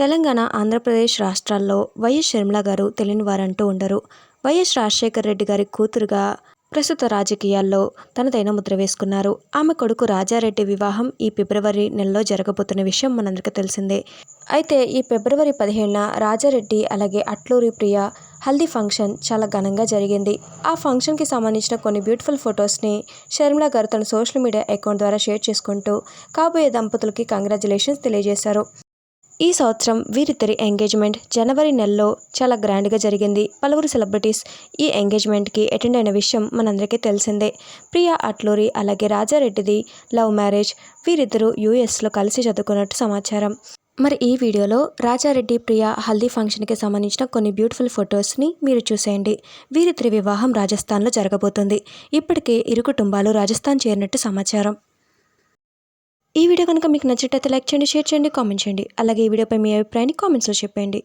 తెలంగాణ ఆంధ్రప్రదేశ్ రాష్ట్రాల్లో వైఎస్ షర్మిల గారు తెలియని వారంటూ ఉండరు. వైఎస్ రాజశేఖర రెడ్డి గారి కూతురుగా ప్రస్తుత రాజకీయాల్లో తనదైన ముద్ర వేసుకున్నారు. ఆమె కొడుకు రాజారెడ్డి వివాహం ఈ ఫిబ్రవరి నెలలో జరగబోతున్న విషయం మనందరికీ తెలిసిందే. అయితే ఈ ఫిబ్రవరి పదిహేడున రాజారెడ్డి అలాగే అట్లూరి ప్రియ హల్దీ ఫంక్షన్ చాలా ఘనంగా జరిగింది. ఆ ఫంక్షన్కి సంబంధించిన కొన్ని బ్యూటిఫుల్ ఫొటోస్ని షర్మిల గారు తన సోషల్ మీడియా అకౌంట్ ద్వారా షేర్ చేసుకుంటూ కాబోయే దంపతులకి కంగ్రాచులేషన్స్ తెలియజేశారు. ఈ సంవత్సరం వీరిద్దరి ఎంగేజ్మెంట్ జనవరి నెలలో చాలా గ్రాండ్గా జరిగింది. పలువురు సెలబ్రిటీస్ ఈ ఎంగేజ్మెంట్కి అటెండ్ అయిన విషయం మనందరికీ తెలిసిందే. ప్రియా అట్లూరి అలాగే రాజారెడ్డిది లవ్ మ్యారేజ్ వీరిద్దరూ యూఎస్లో కలిసి చదువుకున్నట్టు సమాచారం. మరి ఈ వీడియోలో రాజారెడ్డి ప్రియా హల్దీ ఫంక్షన్కి సంబంధించిన కొన్ని బ్యూటిఫుల్ ఫొటోస్ని మీరు చూసేయండి. వీరిద్దరి వివాహం రాజస్థాన్లో జరగబోతుంది. ఇప్పటికే ఇరు కుటుంబాలు రాజస్థాన్ చేరినట్టు సమాచారం. ఈ వీడియో కనుక మీకు నచ్చినట్లయితే లైక్ చేయండి షేర్ చేయండి కామెంట్ చేయండి. అలాగే ఈ వీడియోపై మీ అభిప్రాయాన్ని కామెంట్స్లో చెప్పండి